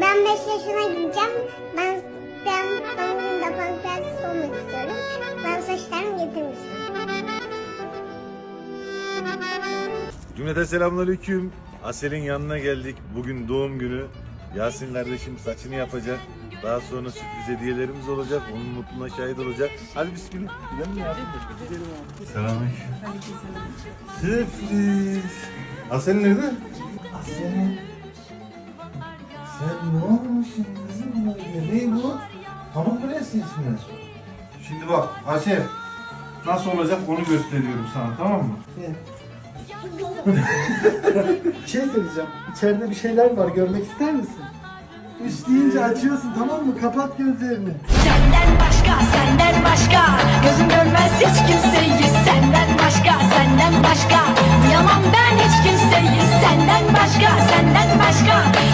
Ben 5 yaşına gideceğim. Ben ben doğum gününde prenses olmak istiyorum. Ben saçlarımı getirmiştim. Cümleten selamünaleyküm. Asel'in yanına geldik. Bugün doğum günü. Yasin kardeşim saçını yapacak. Daha sonra sürpriz hediyelerimiz olacak. Onun mutluluğuna şahit olacak. Hadi bismillah. Gidelim mi Yasin? Selamünaleyküm. Sürpriz. Asel nerede? Asel. Sen ne olmuşsun kızım böyle? Ne bu? Pamuk Prenses mi? Şimdi bak Asel. Nasıl olacak onu gösteriyorum sana tamam mı? Bir şey söyleyeceğim. İçeride bir şeyler var. Görmek ister misin? Üç deyince açıyorsun tamam mı? Kapat gözlerini. Senden